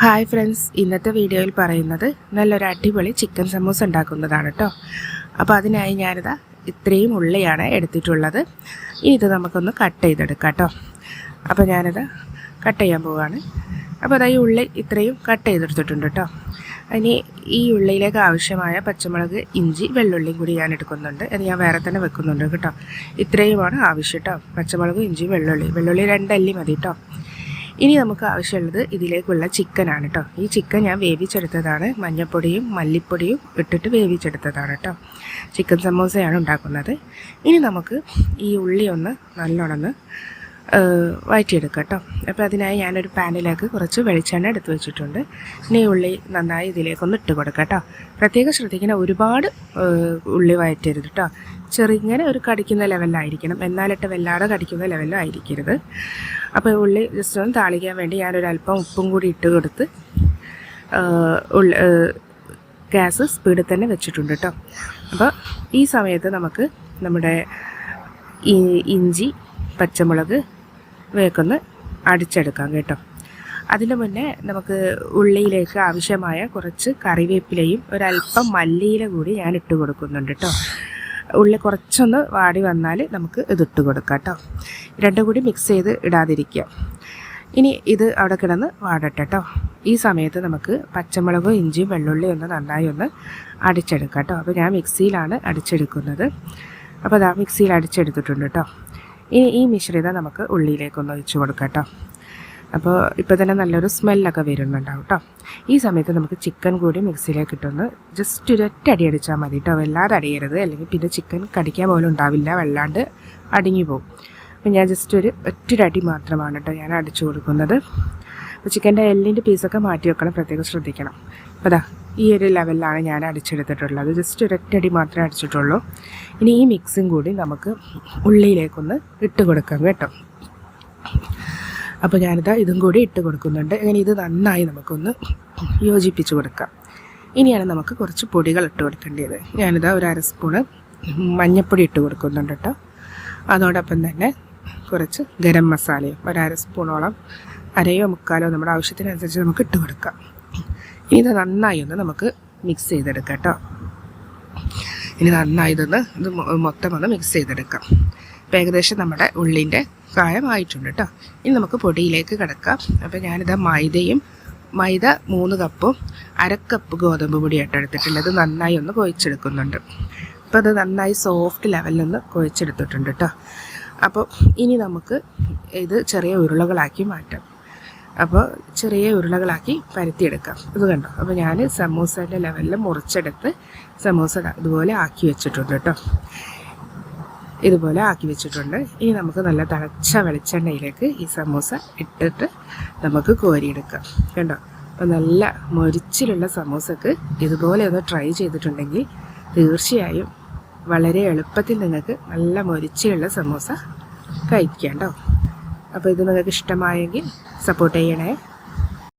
Hi friends ഇന്നത്തെ വീഡിയോയിൽ പറയുന്നത് നല്ലൊരു അടിപൊളി ചിക്കൻ സമൂസ ഉണ്ടാക്കുന്നതാണ് കേട്ടോ അപ്പോൾ അതിനായി ഞാനിതാ ഇത്രയും ഉള്ളിയാണ് എടുത്തിട്ടുള്ളത്. ഇനി ഇത് നമുക്കൊന്ന് കട്ട് ചെയ്തെടുക്കാം കേട്ടോ അപ്പോൾ ഞാനിത് കട്ട് ചെയ്യാൻ പോവുകയാണ് അപ്പോൾ അതാ ഈ ഉള്ളി ഇത്രയും കട്ട് ചെയ്തെടുത്തിട്ടുണ്ട് കേട്ടോ ഇനി ഈ ഉള്ളിയിലേക്ക് ആവശ്യമായ പച്ചമുളക് ഇഞ്ചി വെള്ളുള്ളിയും കൂടി ഞാൻ എടുക്കുന്നുണ്ട്. അത് ഞാൻ വേറെ തന്നെ വെക്കുന്നുണ്ട് കേട്ടോ. ഇത്രയുമാണ് ആവശ്യം കേട്ടോ പച്ചമുളക് ഇഞ്ചി വെള്ളുള്ളി വെള്ളുള്ളി രണ്ടല്ലി മതി കേട്ടോ ഇനി നമുക്ക് ആവശ്യമുള്ളത് ഇതിലേക്കുള്ള ചിക്കനാണ് കേട്ടോ ഈ ചിക്കൻ ഞാൻ വേവിച്ചെടുത്തതാണ്. മഞ്ഞൾപ്പൊടിയും മല്ലിപ്പൊടിയും ഇട്ടിട്ട് വേവിച്ചെടുത്തതാണ് കേട്ടോ ചിക്കൻ സമോസയാണ് ഉണ്ടാക്കുന്നത്. ഇനി നമുക്ക് ഈ ഉള്ളി ഒന്ന് നല്ലോണം ഒന്ന് വഴറ്റിയെടുക്കാം കേട്ടോ. അപ്പോൾ അതിനായി ഞാനൊരു പാനിലേക്ക് കുറച്ച് വെളിച്ചെണ്ണ എടുത്ത് വെച്ചിട്ടുണ്ട്. ഇനി ഉള്ളി നന്നായി ഇതിലേക്കൊന്ന് ഇട്ട് കൊടുക്കാം കേട്ടോ. പ്രത്യേകം ശ്രദ്ധിക്കണം ഒരുപാട് ഉള്ളി വഴറ്റരുത് കേട്ടോ. ചെറുങ്ങനെ ഒരു കടിക്കുന്ന ലെവലിലായിരിക്കണം. എന്നാലിട്ട് വല്ലാതെ കടിക്കുന്ന ലെവലിലും ആയിരിക്കരുത് അപ്പോൾ ഉള്ളി ജസ്റ്റ് ഒന്ന് താളിക്കാൻ വേണ്ടി ഞാനൊരു അല്പം ഉപ്പും കൂടി ഇട്ട് കൊടുത്ത് ഉള്ളി ഗ്യാസ് സ്പീഡിൽ തന്നെ വെച്ചിട്ടുണ്ട് കേട്ടോ. അപ്പോൾ ഈ സമയത്ത് നമുക്ക് നമ്മുടെ ഇഞ്ചി പച്ചമുളക് വേക്കൊന്ന് അടിച്ചെടുക്കാം കേട്ടോ. അതിന് മുന്നേ നമുക്ക് ഉള്ളിയിലേക്ക് ആവശ്യമായ കുറച്ച് കറിവേപ്പിലയും ഒരല്പം മല്ലിയില കൂടി ഞാൻ ഇട്ട് കൊടുക്കുന്നുണ്ട് കേട്ടോ. ഉള്ളി കുറച്ചൊന്ന് വാടി വന്നാൽ നമുക്ക് ഇതിട്ട് കൊടുക്കാം കേട്ടോ. രണ്ടും കൂടി മിക്സ് ചെയ്ത് ഇടാതിരിക്കുക. ഇനി ഇത് അവിടെ കിടന്ന് വാടട്ടെ കേട്ടോ. ഈ സമയത്ത് നമുക്ക് പച്ചമുളകും ഇഞ്ചിയും വെള്ളുള്ളിയും ഒന്ന് നന്നായി ഒന്ന് അടിച്ചെടുക്കാം കേട്ടോ. അപ്പോൾ ഞാൻ മിക്സിയിലാണ് അടിച്ചെടുക്കുന്നത്. അപ്പോൾ അതാ മിക്സിയിൽ അടിച്ചെടുത്തിട്ടുണ്ട് കേട്ടോ. ഇനി ഈ മിശ്രിതം നമുക്ക് ഉള്ളിയിലേക്കൊന്ന് ഒഴിച്ച് കൊടുക്കാം അപ്പോൾ ഇപ്പോൾ തന്നെ നല്ലൊരു സ്മെല്ലൊക്കെ വരുന്നുണ്ടാവും കേട്ടോ ഈ സമയത്ത് നമുക്ക് ചിക്കൻ കൂടി മിക്സിയിലേക്ക് ഇട്ടൊന്ന് ജസ്റ്റ് ഒരു ഒറ്റ അടി അടിച്ചാൽ മതി കേട്ടോ വല്ലാതെ അടിയരുത്. അല്ലെങ്കിൽ പിന്നെ ചിക്കൻ കടിക്കാൻ പോലും ഉണ്ടാവില്ല. വല്ലാണ്ട് അടിഞ്ഞു പോകും. അപ്പോൾ ഞാൻ ജസ്റ്റ് ഒരു ഒറ്റ അടി മാത്രമാണ് കേട്ടോ ഞാൻ അടിച്ചു കൊടുക്കുന്നത്. അപ്പോൾ ചിക്കന്റെ എല്ലിന്റെ പീസൊക്കെ മാറ്റി വെക്കണം. പ്രത്യേകം ശ്രദ്ധിക്കണം. അപ്പോൾ ദാ ഈ ഒരു ലെവലിലാണ് ഞാൻ അടിച്ചെടുത്തിട്ടുള്ളത്. ജസ്റ്റ് ഒരൊറ്റടി മാത്രമേ അടിച്ചിട്ടുള്ളൂ. ഇനി ഈ മിക്സും കൂടി നമുക്ക് ഉള്ളിയിലേക്കൊന്ന് ഇട്ട് കൊടുക്കാം കേട്ടോ. അപ്പോൾ ഞാനിത് ഇതും കൂടി ഇട്ട് കൊടുക്കുന്നുണ്ട്. അങ്ങനെ ഇത് നന്നായി നമുക്കൊന്ന് യോജിപ്പിച്ച് കൊടുക്കാം. ഇനിയാണ് നമുക്ക് കുറച്ച് പൊടികൾ ഇട്ട് കൊടുക്കേണ്ടത്. ഞാനിത് ഒരു അര സ്പൂണ് മഞ്ഞൾപ്പൊടി ഇട്ട് കൊടുക്കുന്നുണ്ട് കേട്ടോ. അതോടൊപ്പം തന്നെ കുറച്ച് ഗരം മസാലയും ഒരു അര സ്പൂണോളം അരയോ മുക്കാലോ നമ്മുടെ ആവശ്യത്തിനനുസരിച്ച് നമുക്ക് ഇട്ട് കൊടുക്കാം. ഇനി ഇത് നന്നായി ഒന്ന് നമുക്ക് മിക്സ് ചെയ്തെടുക്കാം കേട്ടോ ഇനി നന്നായി ഇതൊന്ന് ഇത് മൊത്തം ഒന്ന് മിക്സ് ചെയ്തെടുക്കാം. അപ്പോൾ ഏകദേശം നമ്മുടെ ഉള്ളിന്റെ കായമായിട്ടുണ്ട് കേട്ടോ ഇനി നമുക്ക് പൊടിയിലേക്ക് കിടക്കാം. അപ്പോൾ ഞാനിത് മൈദയും മൈദ മൂന്ന് കപ്പും അര കപ്പ് ഗോതമ്പ് പൊടിയായിട്ട് എടുത്തിട്ടുള്ളത്. നന്നായി ഒന്ന് കുഴച്ചെടുക്കുന്നുണ്ട്. അപ്പോൾ അത് നന്നായി സോഫ്റ്റ് ലെവലിൽ നിന്ന് കുഴച്ചെടുത്തിട്ടുണ്ട് കേട്ടോ അപ്പോൾ ഇനി നമുക്ക് ഇത് ചെറിയ ഉരുളകളാക്കി മാറ്റാം. അപ്പോൾ ചെറിയ ഉരുളകളാക്കി പരത്തിയെടുക്കാം. ഇത് കണ്ടോ? അപ്പോൾ ഞാൻ സമൂസയുടെ ലെവലിൽ മുറിച്ചെടുത്ത് സമൂസ ഇതുപോലെ ആക്കി വെച്ചിട്ടുണ്ട് കേട്ടോ. ഇതുപോലെ ആക്കി വെച്ചിട്ടുണ്ട്. ഇനി നമുക്ക് നല്ല തിളച്ച വെളിച്ചെണ്ണയിലേക്ക് ഈ സമൂസ ഇട്ടിട്ട് നമുക്ക് കോരിയെടുക്കാം. കണ്ടോ? അപ്പോൾ നല്ല മൊരിച്ചിലുള്ള സമൂസക്ക് ഇതുപോലെ ഒന്ന് ട്രൈ ചെയ്തിട്ടുണ്ടെങ്കിൽ തീർച്ചയായും വളരെ എളുപ്പത്തിൽ നിങ്ങൾക്ക് നല്ല മൊരിച്ചിലുള്ള സമൂസ കഴിക്കാം കേട്ടോ. അപ്പോൾ ഇത് നിങ്ങൾക്ക് ഇഷ്ടമായെങ്കിൽ സപ്പോർട്ട് ചെയ്യണേ.